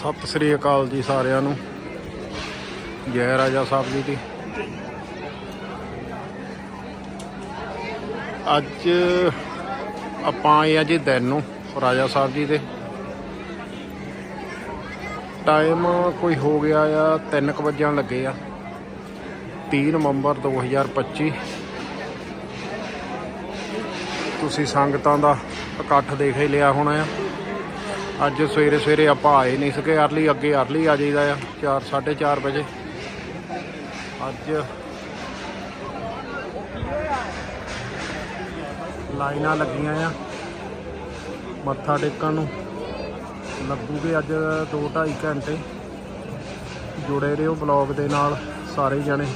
ਸਤਿ ਸ੍ਰੀ ਅਕਾਲ ਜੀ ਸਾਰਿਆਂ ਨੂੰ। ਜੈ ਰਾਜਾ ਸਾਹਿਬ ਜੀ ਦੀ। ਅੱਜ ਆਪਾਂ ਆਏ ਆ ਜੀ ਦਿਨ ਨੂੰ ਰਾਜਾ ਸਾਹਿਬ ਜੀ ਦੇ। ਟਾਈਮ ਕੋਈ ਹੋ ਗਿਆ ਆ 3 ਕੁ ਵਜਣ ਲੱਗੇ ਆ। 3 ਨਵੰਬਰ 2025 ਤੁਸੀਂ ਸੰਗਤਾਂ ਦਾ ਇਕੱਠ ਦੇਖ ਹੀ ਲਿਆ ਹੋਣਾ ਆ। ਅੱਜ ਸਵੇਰੇ ਸਵੇਰੇ ਆਪਾਂ ਆਏ ਨਹੀਂ ਸਕੇ ਅਰਲੀ ਅੱਗੇ ਅਰਲੀ ਆ ਜਾਈਦਾ ਆ 4 4:30 ਵਜੇ। ਅੱਜ ਲਾਈਨਾਂ ਲੱਗੀਆਂ ਆ, ਮੱਥਾ ਟੇਕਣ ਨੂੰ। ਲੱਗੂਗੇ ਅੱਜ 2 2.5 ਘੰਟੇ। ਜੁੜੇ ਰਹੋ ਬਲੌਗ ਦੇ ਨਾਲ ਸਾਰੇ ਜਣੇ।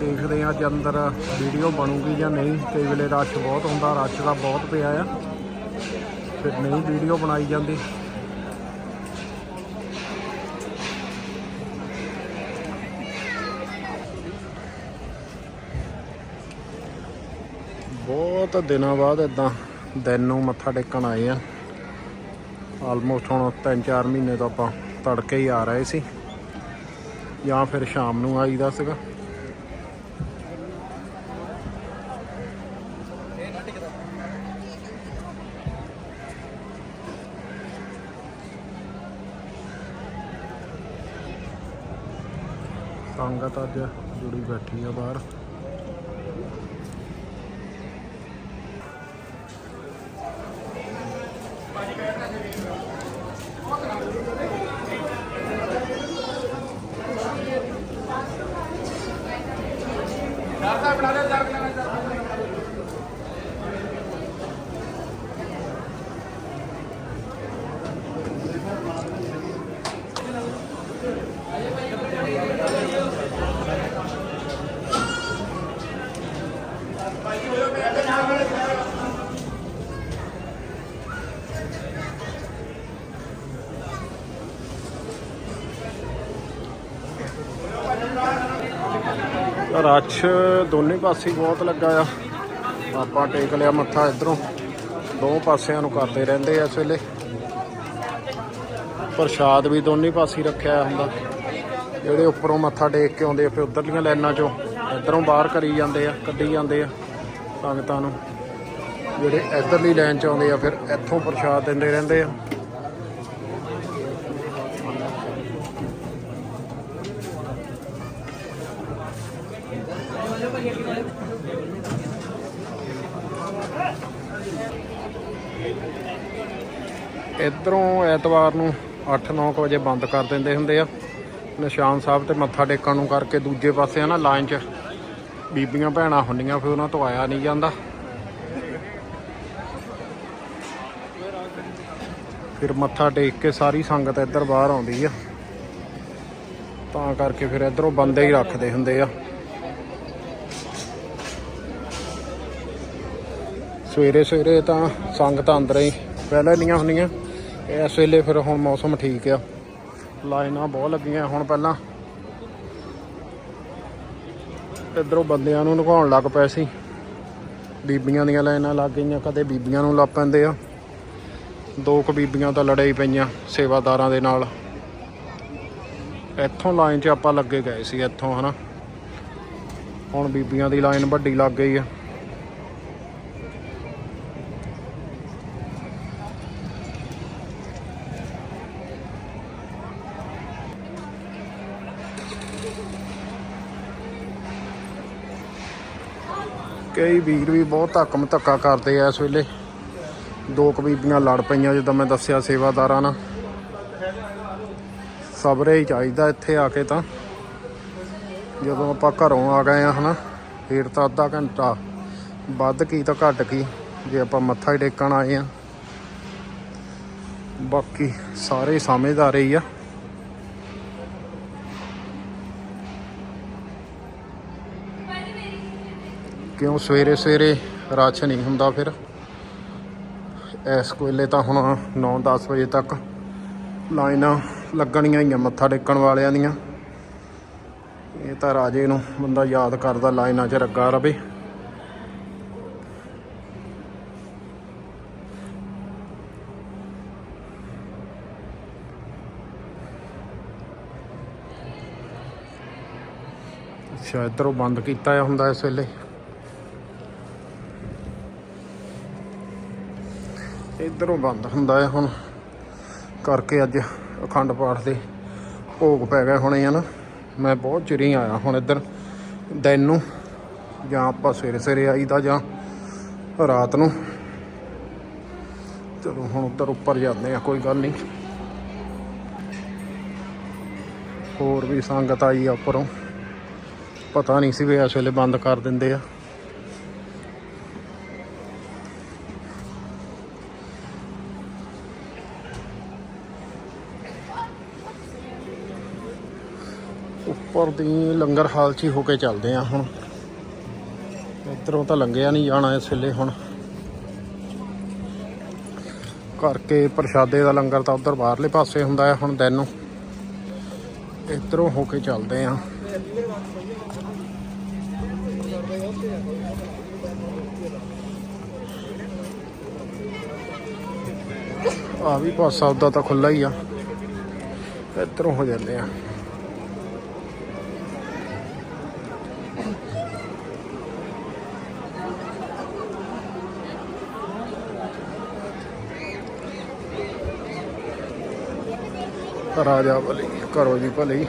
ਦੇਖਦੇ ਆ ਅੱਜ ਅੰਦਰ ਵੀਡੀਓ ਬਣੂਗੀ ਜਾਂ ਨਹੀਂ। ਕਈ ਵੇਲੇ ਰਸ਼ ਬਹੁਤ ਹੁੰਦਾ ਰਸ਼ ਦਾ ਬਹੁਤ ਪਿਆ ਆ। ਫਿਰ ਨਹੀਂ ਵੀਡੀਓ ਬਣਾਈ ਜਾਂਦੀ। ਬਹੁਤ ਦਿਨਾਂ ਬਾਅਦ ਇਦਾਂ ਦਿਨ ਨੂੰ ਮੱਥਾ ਟੇਕਣ ਆਏ ਆ। ਆਲਮੋਸਟ ਹੁਣ 3-4 ਮਹੀਨੇ ਤੋਂ ਆਪਾਂ ਤੜਕੇ ਹੀ ਆ ਰਹੇ ਸੀ। ਜਾਂ ਫਿਰ ਸ਼ਾਮ ਨੂੰ ਆਈਦਾ ਸੀਗਾ। ਸੰਗਤ ਅੱਜ ਜੁੜੀ ਬੈਠੀ ਆ ਬਾਹਰ। ਰੱਛ ਦੋਨੇ ਪਾਸੇ ਬਹੁਤ ਲੱਗਾ ਆ। ਆਪਾਂ ਟੇਕ ਲਿਆ ਮੱਥਾ ਇਧਰੋਂ। ਦੋ ਪਾਸਿਆਂ ਨੂੰ ਕਰਦੇ ਰਹਿੰਦੇ ਆ ਇਸ ਵੇਲੇ। ਪ੍ਰਸ਼ਾਦ ਵੀ ਦੋਨੇ ਪਾਸੇ ਰੱਖਿਆ ਹੁੰਦਾ। ਜਿਹੜੇ ਉੱਪਰੋਂ ਮੱਥਾ ਟੇਕ ਕੇ ਆਉਂਦੇ ਆ, ਫਿਰ ਉਧਰਲੀਆਂ ਲਾਈਨਾਂ ਚੋਂ ਇਧਰੋਂ ਬਾਹਰ ਕਰੀ ਜਾਂਦੇ ਆ, ਕੱਢੀ ਜਾਂਦੇ ਆ ਸੰਗਤਾਂ ਨੂੰ। ਜਿਹੜੇ ਇਧਰਲੀ ਲਾਈਨ ਚ ਆਉਂਦੇ ਆ, ਫਿਰ ਇੱਥੋਂ ਪ੍ਰਸ਼ਾਦ ਦਿੰਦੇ ਰਹਿੰਦੇ ਆ। ਇਧਰੋਂ ਐਤਵਾਰ ਨੂੰ 8-9 ਵਜੇ ਬੰਦ ਕਰ ਦਿੰਦੇ ਹੁੰਦੇ ਆ। ਨਿਸ਼ਾਨ ਸਾਹਿਬ ਤੇ ਮੱਥਾ ਟੇਕਣ ਨੂੰ ਕਰਕੇ ਦੂਜੇ ਪਾਸੇ ਆ ਨਾ, ਲਾਈਨ 'ਚ ਬੀਬੀਆਂ ਭੈਣਾਂ ਹੁੰਦੀਆਂ, ਫਿਰ ਉਹਨਾਂ ਤੋਂ ਆਇਆ ਨਹੀਂ ਜਾਂਦਾ। ਫਿਰ ਮੱਥਾ ਟੇਕ ਕੇ ਸਾਰੀ ਸੰਗਤ ਇੱਧਰ ਬਾਹਰ ਆਉਂਦੀ ਆ। ਤਾਂ ਕਰਕੇ ਫਿਰ ਇੱਧਰੋਂ ਬੰਦੇ ਹੀ ਰੱਖਦੇ ਹੁੰਦੇ ਆ। ਸਵੇਰੇ ਸਵੇਰੇ ਤਾਂ ਸੰਗਤਾਂ ਅੰਦਰ ਹੀ ਪਹਿਲਾਂ ਨੀਆਂ ਹੁੰਦੀਆਂ। ਇਸ ਵੇਲੇ ਫਿਰ ਹੁਣ ਮੌਸਮ ਠੀਕ ਆ। ਲਾਈਨਾਂ ਬਹੁਤ ਲੱਗੀਆਂ ਹੁਣ ਪਹਿਲਾਂ। ਇਧਰੋਂ ਬੰਦਿਆਂ ਨੂੰ ਨਗਾਉਣ ਲੱਗ ਪਏ ਸੀ। ਬੀਬੀਆਂ ਦੀਆਂ ਲਾਈਨਾਂ ਲੱਗ ਗਈਆਂ, ਕਦੇ ਬੀਬੀਆਂ ਨੂੰ ਲੱਗ ਪੈਂਦੇ ਆ। ਦੋ ਕੁ ਬੀਬੀਆਂ ਤਾਂ ਲੜੇ ਹੀ ਪਈਆਂ ਸੇਵਾਦਾਰਾਂ ਦੇ ਨਾਲ। ਇੱਥੋਂ ਲਾਈਨ 'ਚ ਆਪਾਂ ਲੱਗੇ ਗਏ ਸੀ, ਇੱਥੋਂ ਹਨਾ। ਹੁਣ ਬੀਬੀਆਂ ਦੀ ਲਾਈਨ ਵੱਡੀ ਲੱਗ ਗਈ ਆ। ਕਈ ਵੀਰ ਵੀ ਬਹੁਤ ਧੱਕਮ ਧੱਕਾ ਕਰਦੇ ਆ ਇਸ ਵੇਲੇ। ਦੋ ਕਬੀਬੀਆਂ ਲੜ ਪਈਆਂ, ਜਦੋਂ ਮੈਂ ਦੱਸਿਆ ਸੇਵਾਦਾਰਾਂ ਨਾਲ। ਸਬਰੇ ਹੀ ਚਾਹੀਦਾ ਇੱਥੇ ਆ ਕੇ ਤਾਂ। ਜਦੋਂ ਆਪਾਂ ਘਰੋਂ ਆ ਗਏ ਆ, ਹਨਾ, ਫੇਰ ਤਾਂ ਅੱਧਾ ਘੰਟਾ, ਵੱਧ ਕੀ ਤਾਂ ਘੱਟ ਕੀ, ਜੇ ਆਪਾਂ ਮੱਥਾ ਹੀ ਟੇਕਣ ਆਏ ਆ। ਬਾਕੀ ਸਾਰੇ ਸਮਝਦਾਰ ਹੀ ਆ। ਕਿਉਂ ਸਵੇਰੇ ਸਵੇਰੇ ਰਸ਼ ਨਹੀਂ ਹੁੰਦਾ ਫਿਰ? ਇਸ ਕੋਲੇ ਤਾਂ ਹੁਣ 9-10 ਵਜੇ ਤੱਕ ਲਾਈਨਾਂ ਲੱਗਣੀਆਂ ਹੀ ਆ ਮੱਥਾ ਟੇਕਣ ਵਾਲਿਆਂ ਦੀਆਂ। ਇਹ ਤਾਂ ਰਾਜੇ ਨੂੰ ਬੰਦਾ ਯਾਦ ਕਰਦਾ ਲਾਈਨਾਂ 'ਚ ਰੱਗਾ ਰਵੇ। ਅੱਛਾ, ਇਧਰੋਂ ਬੰਦ ਕੀਤਾ ਹੁੰਦਾ ਇਸ ਵੇਲੇ। ਇਧਰੋਂ ਬੰਦ ਹੁੰਦਾ ਹੈ ਹੁਣ, ਕਰਕੇ ਅੱਜ ਅਖੰਡ ਪਾਠ ਦੇ ਭੋਗ ਪੈ ਗਏ ਹੋਣੇ ਆ ਨਾ। ਮੈਂ ਬਹੁਤ ਚਿਰ ਹੀ ਆਇਆ ਹੁਣ ਇੱਧਰ, ਦਿਨ ਨੂੰ ਜਾਂ ਆਪਾਂ ਸਵੇਰੇ ਸਵੇਰੇ ਆਈਦਾ ਜਾਂ ਰਾਤ ਨੂੰ। ਚਲੋ ਹੁਣ ਉੱਧਰ ਉੱਪਰ ਜਾਂਦੇ ਆ, ਕੋਈ ਗੱਲ ਨਹੀਂ। ਹੋਰ ਵੀ ਸੰਗਤ ਆਈ ਆ ਉੱਪਰੋਂ। ਪਤਾ ਨਹੀਂ ਸੀ ਵੀ ਇਸ ਵੇਲੇ ਬੰਦ ਕਰ ਦਿੰਦੇ ਆ। ਉੱਪਰ ਦੀ ਲੰਗਰ ਹਾਲ 'ਚ ਹੋ ਕੇ ਚੱਲਦੇ ਆ ਹੁਣ। ਇੱਧਰੋਂ ਤਾਂ ਲੰਘਿਆ ਨਹੀਂ ਜਾਣਾ ਇਸ ਵੇਲੇ ਹੁਣ। ਕਰਕੇ ਪ੍ਰਸ਼ਾਦੇ ਦਾ ਲੰਗਰ ਤਾਂ ਉਧਰ ਬਾਹਰਲੇ ਪਾਸੇ ਹੁੰਦਾ ਹੈ ਹੁਣ ਦਿਨ ਨੂੰ। ਇੱਧਰੋਂ ਹੋ ਕੇ ਚੱਲਦੇ ਆ। ਆ ਵੀ ਪਾਸਾ ਉਹਦਾ ਤਾਂ ਖੁੱਲਾ ਹੀ ਆ। ਇੱਧਰੋਂ ਹੋ ਜਾਂਦੇ ਆ। ਰਾਜਾ ਭਲੀ ਕਰੋ ਜੀ ਭਲੀ।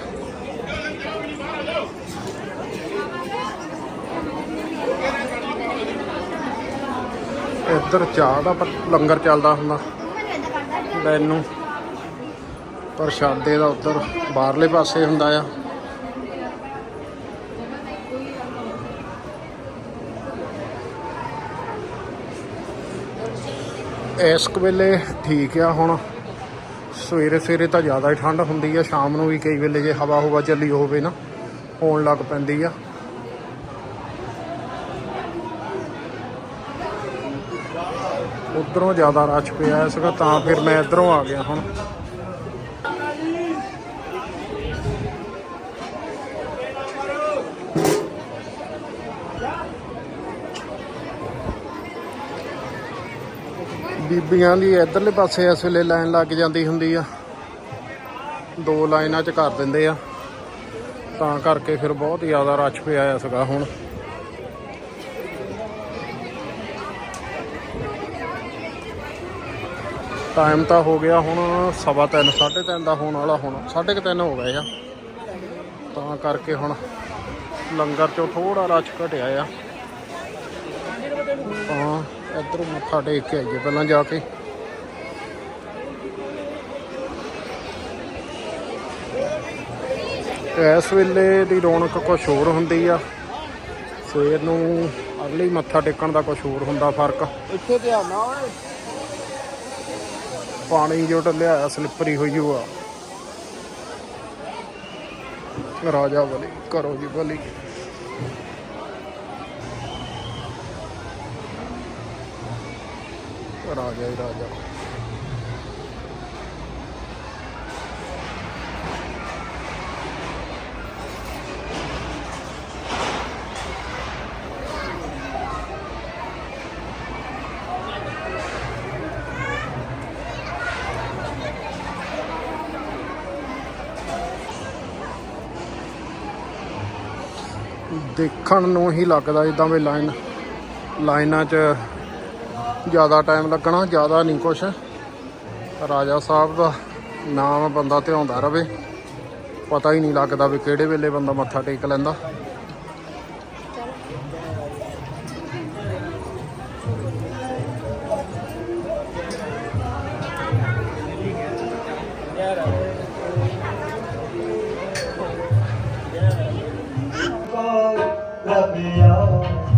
ਇੱਧਰ ਚਾਹ ਦਾ ਲੰਗਰ ਚੱਲਦਾ ਹੁੰਦਾ। ਮੈਨੂੰ ਪ੍ਰਸ਼ਾਦੇ ਦਾ ਉੱਧਰ ਬਾਹਰਲੇ ਪਾਸੇ ਹੁੰਦਾ ਆ। ਇਸ ਵੇਲੇ ਠੀਕ ਆ ਹੁਣ। ਸਵੇਰੇ ਸਵੇਰੇ ਤਾਂ ਜ਼ਿਆਦਾ ਹੀ ਠੰਡ ਹੁੰਦੀ ਆ, ਸ਼ਾਮ ਨੂੰ ਵੀ ਕਈ ਵੇਲੇ ਜੇ ਹਵਾ ਹਵਾ ਚੱਲੀ ਹੋਵੇ ਨਾ, ਹੋਣ ਲੱਗ ਪੈਂਦੀ ਆ। ਉਧਰੋਂ ਜ਼ਿਆਦਾ ਰਸ਼ ਪਿਆ ਸੀਗਾ ਤਾਂ ਫਿਰ ਮੈਂ ਇਧਰੋਂ ਆ ਗਿਆ ਹੁਣ। ਬੀਬੀਆਂ ਦੀ ਇਧਰਲੇ ਪਾਸੇ ਇਸ ਵੇਲੇ ਲਾਈਨ ਲੱਗ ਜਾਂਦੀ ਹੁੰਦੀ ਆ। ਦੋ ਲਾਈਨਾਂ 'ਚ ਕਰ ਦਿੰਦੇ ਆ। ਤਾਂ ਕਰਕੇ ਫਿਰ ਬਹੁਤ ਜ਼ਿਆਦਾ ਰਸ਼ ਪਿਆ ਆ ਸੀਗਾ ਹੁਣ। ਟਾਈਮ ਤਾਂ ਹੋ ਗਿਆ ਹੁਣ ਸਵਾ ਤਿੰਨ, ਸਾਢੇ ਤਿੰਨ ਦਾ ਹੋਣ ਵਾਲਾ ਹੁਣ। ਸਾਢੇ ਕੁ ਤਿੰਨ ਹੋ ਗਏ ਆ। ਤਾਂ ਕਰਕੇ ਹੁਣ ਲੰਗਰ ਚੋਂ ਥੋੜਾ ਰਸ਼ ਘਟਿਆ ਆ। ਹਾਂ ਇੱਧਰੋਂ ਮੱਥਾ ਟੇਕ ਕੇ ਆਈਏ ਪਹਿਲਾਂ ਜਾ ਕੇ। ਇਸ ਵੇਲੇ ਦੀ ਰੌਣਕ ਕੁਝ ਹੋਰ ਹੁੰਦੀ ਆ। ਸਵੇਰ ਨੂੰ ਅਰਲੀ ਮੱਥਾ ਟੇਕਣ ਦਾ ਕੁਝ ਹੋਰ ਹੁੰਦਾ ਫ਼ਰਕ। ਇੱਥੇ ਤੇ ਆਣਾ ਓਏ। ਪਾਣੀ ਜੋ ਲਿਆਇਆ ਸਲਿੱਪਰੀ ਹੋਈ ਹੋਆ। ਰਾਜਾ ਬਲੀ ਕਰੋ ਜੀ ਬਲੀ। ਰਾਜਾ ਹੀ ਰਾਜਾ। ਦੇਖਣ ਨੂੰ ਹੀ ਲੱਗਦਾ ਜਿੱਦਾਂ ਵੀ ਲਾਈਨ ਲਾਈਨਾਂ 'ਚ ਜ਼ਿਆਦਾ ਟਾਈਮ ਲੱਗਣਾ, ਜ਼ਿਆਦਾ ਨਹੀਂ ਕੁਛ। ਰਾਜਾ ਸਾਹਿਬ ਦਾ ਨਾਮ ਬੰਦਾ ਧਿਆਉਂਦਾ ਰਵੇ। ਪਤਾ ਹੀ ਨਹੀਂ ਲੱਗਦਾ ਵੀ ਕਿਹੜੇ ਵੇਲੇ ਬੰਦਾ ਮੱਥਾ ਟੇਕ ਲੈਂਦਾ। ਰਬਿਆ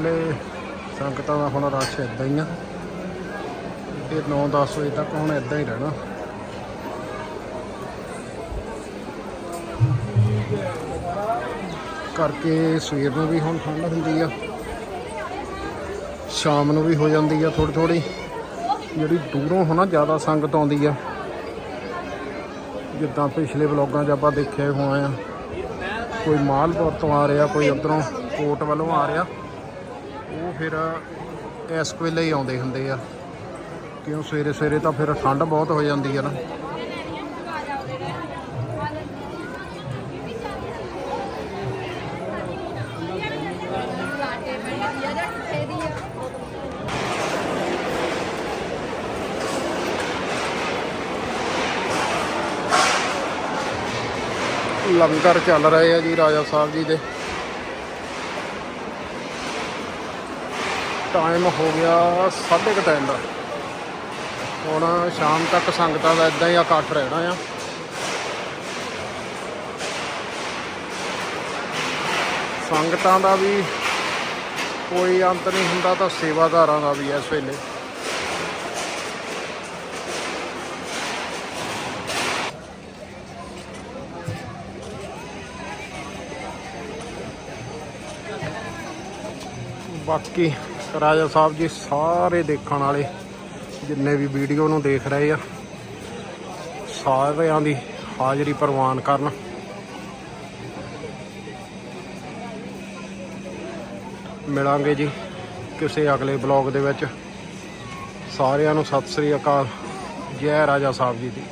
ਵੇਲੇ ਸੰਗਤਾਂ ਦਾ ਹੁਣ ਰਸ਼ ਇਦਾਂ ਹੀ ਆ। ਇਹ 9-10 ਵਜੇ ਤੱਕ ਹੁਣ ਇਦਾਂ ਹੀ ਰਹਿਣਾ। ਕਰਕੇ ਸਵੇਰ ਨੂੰ ਵੀ ਹੁਣ ਠੰਡ ਹੁੰਦੀ ਆ। ਸ਼ਾਮ ਨੂੰ ਵੀ ਹੋ ਜਾਂਦੀ ਆ ਥੋੜੀ ਥੋੜੀ ਜਿਹੜੀ ਦੂਰੋਂ ਹੋਣਾ ਜ਼ਿਆਦਾ ਸੰਗਤ ਆਉਂਦੀ ਆ। ਜਿੱਦਾਂ ਪਿਛਲੇ ਵਲੋਗਾਂ 'ਚ ਆਪਾਂ ਦੇਖਿਆ ਹੋਣਾ ਆ। ਕੋਈ ਮਾਲਪੁਰ ਤੋਂ ਆ ਰਿਹਾ, ਕੋਈ ਉਧਰੋਂ ਕੋਟ ਵੱਲੋਂ ਆ ਰਿਹਾ। ਉਹ ਫਿਰ ਇਸ ਵੇਲੇ ਹੀ ਆਉਂਦੇ ਹੁੰਦੇ ਆ। ਕਿਉਂ ਸਵੇਰੇ ਸਵੇਰੇ ਤਾਂ ਫਿਰ ਠੰਡ ਬਹੁਤ ਹੋ ਜਾਂਦੀ ਆ ਨਾ। ਲੰਗਰ ਚੱਲ ਰਹੇ ਆ ਜੀ ਰਾਜਾ ਸਾਹਿਬ ਜੀ ਦੇ। ਟਾਈਮ ਹੋ ਗਿਆ ਸਾਢੇ ਕੁ ਟਾਈਮ ਦਾ ਹੁਣ ਸ਼ਾਮ ਤੱਕ ਸੰਗਤਾਂ ਦਾ ਇਦਾਂ ਹੀ ਇਕੱਠ ਰਹਿਣਾ ਆ। ਸੰਗਤਾਂ ਦਾ ਵੀ ਕੋਈ ਅੰਤ ਨਹੀਂ ਹੁੰਦਾ, ਤਾਂ ਸੇਵਾਦਾਰਾਂ ਦਾ ਵੀ ਇਸ ਵੇਲੇ। ਬਾਕੀ ਰਾਜਾ ਸਾਹਿਬ ਜੀ ਸਾਰੇ ਦੇਖਣ ਵਾਲੇ, ਜਿੰਨੇ ਵੀ ਵੀਡੀਓ ਨੂੰ ਦੇਖ ਰਹੇ ਆ, ਸਾਰਿਆਂ ਦੀ ਹਾਜ਼ਰੀ ਪ੍ਰਵਾਨ ਕਰਨ। ਮਿਲਾਂਗੇ ਜੀ ਕਿਸੇ ਅਗਲੇ ਬਲੌਗ ਦੇ ਵਿੱਚ। ਸਾਰਿਆਂ ਨੂੰ ਸਤਿ ਸ੍ਰੀ ਅਕਾਲ। ਜੈ ਰਾਜਾ ਸਾਹਿਬ ਜੀ ਦੀ।